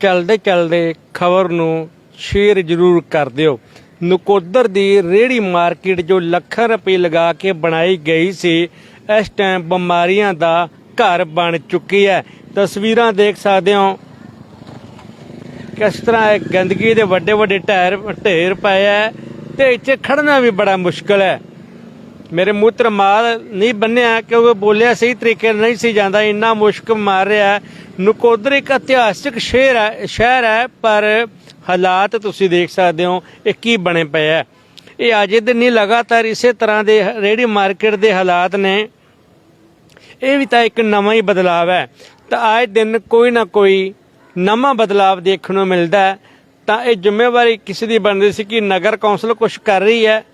ਚਲਦੇ ਚਲਦੇ ਖਬਰ ਨੂੰ ਸ਼ੇਅਰ ਜ਼ਰੂਰ ਕਰ ਦਿਓ। ਨਕੋਦਰ ਦੀ ਰੇੜੀ ਮਾਰਕੀਟ ਜੋ ਲੱਖਾਂ ਰੁਪਏ ਲਗਾ ਕੇ ਬਣਾਈ ਗਈ ਸੀ, ਇਸ ਟਾਈਮ ਬਿਮਾਰੀਆਂ ਦਾ ਘਰ ਬਣ ਚੁੱਕੀ ਹੈ। ਤਸਵੀਰਾਂ ਦੇਖ ਸਕਦੇ ਹੋ। ਕਿਸ ਤਰ੍ਹਾਂ ਇਹ ਗੰਦਗੀ ਦੇ ਵੱਡੇ ਵੱਡੇ ਢੇਰ ਢੇਰ ਪਏ ਹੈ ਤੇ ਇੱਥੇ ਖੜਨਾ ਵੀ ਬੜਾ ਮੁਸ਼ਕਲ ਹੈ। ਮੇਰੇ ਮੂੰਹ ਤੇ ਰੁਮਾਲ ਨਹੀਂ ਬੰਨਿਆ ਕਿਉਂਕਿ ਬੋਲਿਆ ਸਹੀ ਤਰੀਕੇ ਨਾਲ ਨਹੀਂ ਸੀ ਜਾਂਦਾ, ਇੰਨਾ ਮੁਸ਼ਕ ਮਾਰ ਰਿਹਾ ਨਕੋਦਰ ਇੱਕ ਇਤਿਹਾਸਿਕ ਸ਼ਹਿਰ ਹੈ ਸ਼ਹਿਰ ਹੈ, ਪਰ ਹਾਲਾਤ ਤੁਸੀਂ ਦੇਖ ਸਕਦੇ ਹੋ, ਇਹ ਕੀ ਬਣੇ ਪਏ ਹੈ। ਇਹ ਅੱਜ ਦਿਨ ਨਹੀਂ ਲਗਾਤਾਰ ਇਸੇ ਤਰ੍ਹਾਂ ਦੇ ਰੇੜੀ ਮਾਰਕੀਟ ਦੇ ਹਾਲਾਤ ਨੇ। ਇਹ ਵੀ ਤਾਂ ਇੱਕ ਨਵਾਂ ਹੀ ਬਦਲਾਵ ਹੈ। ਤਾਂ ਆਏ ਦਿਨ ਕੋਈ ਨਾ ਕੋਈ ਨਵਾਂ ਬਦਲਾਵ ਦੇਖਣ ਨੂੰ ਮਿਲਦਾ ਹੈ। ਤਾਂ ਇਹ ਜ਼ਿੰਮੇਵਾਰੀ ਕਿਸੇ ਦੀ ਬਣਦੀ ਸੀ ਕਿ ਨਗਰ ਕੌਂਸਲ ਕੁਝ ਕਰ ਰਹੀ ਹੈ।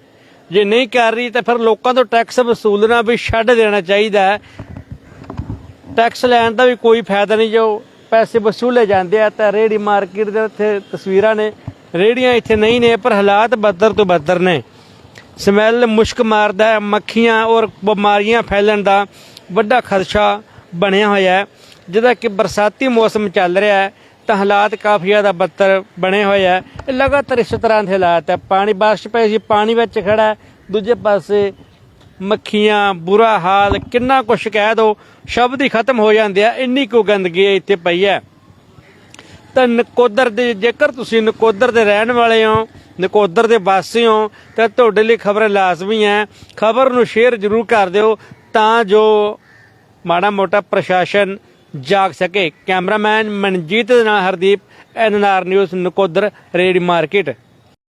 ਜੇ ਨਹੀਂ ਕਰ ਰਹੀ ਤਾਂ ਫਿਰ ਲੋਕਾਂ ਤੋਂ ਟੈਕਸ ਵਸੂਲਣਾ ਵੀ ਛੱਡ ਦੇਣਾ ਚਾਹੀਦਾ ਹੈ। ਟੈਕਸ ਲੈਣ ਦਾ ਵੀ ਕੋਈ ਫਾਇਦਾ ਨਹੀਂ, ਜੋ ਪੈਸੇ ਵਸੂਲੇ ਜਾਂਦੇ ਆ ਤਾਂ ਰੇੜੀ ਮਾਰਕੀਟ ਦੇ ਉੱਥੇ ਤਸਵੀਰਾਂ ਨੇ। ਰੇੜੀਆਂ ਇੱਥੇ ਨਹੀਂ ਨੇ, ਪਰ ਹਾਲਾਤ ਬੱਦਰ ਤੋਂ ਬੱਦਰ ਨੇ। ਸਮੈਲ ਮੁਸ਼ਕ ਮਾਰਦਾ ਹੈ, ਮੱਖੀਆਂ ਔਰ ਬਿਮਾਰੀਆਂ ਫੈਲਣ ਦਾ ਵੱਡਾ ਖਦਸ਼ਾ ਬਣਿਆ ਹੋਇਆ ਹੈ। ਜਿਹਦਾ ਕਿ ਬਰਸਾਤੀ ਮੌਸਮ ਚੱਲ ਰਿਹਾ ਹੈ ਤਾਂ ਹਾਲਾਤ ਕਾਫੀ ਜ਼ਿਆਦਾ ਬੱਤਰ ਬਣੇ ਹੋਏ ਆ। ਇਹ ਲਗਾਤਾਰ ਇਸ ਤਰ੍ਹਾਂ ਦੇ ਹਾਲਾਤ ਹੈ ਪਾਣੀ ਬਾਰਿਸ਼ ਪਈ ਸੀ, ਪਾਣੀ ਵਿੱਚ ਖੜਾ ਦੂਜੇ ਪਾਸੇ ਮੱਖੀਆਂ, ਬੁਰਾ ਹਾਲ, ਕਿੰਨਾ ਕੁਛ ਕਹਿ ਦੋ, ਸ਼ਬਦ ਹੀ ਖਤਮ ਹੋ ਜਾਂਦੇ ਆ। ਇੰਨੀ ਕੁ ਗੰਦਗੀ ਇੱਥੇ ਪਈ ਹੈ। ਤਾਂ ਨਕੋਦਰ ਦੇ, ਜੇਕਰ ਤੁਸੀਂ ਨਕੋਦਰ ਦੇ ਰਹਿਣ ਵਾਲੇ ਹੋ, ਨਕੋਦਰ ਦੇ ਵਾਸੀ ਹੋ, ਤਾਂ ਤੁਹਾਡੇ ਲਈ ਖਬਰ ਲਾਜ਼ਮੀ ਹੈ। ਖਬਰ ਨੂੰ ਸ਼ੇਅਰ ਜ਼ਰੂਰ ਕਰ ਦਿਓ, ਤਾਂ ਜੋ ਮਾੜਾ ਮੋਟਾ ਪ੍ਰਸ਼ਾਸਨ ਜਾਗ ਸਕੇ। ਕੈਮਰਾਮੈਨ ਮਨਜੀਤ ਦੇ ਨਾਲ Hardeep NR news Nakodar ready market.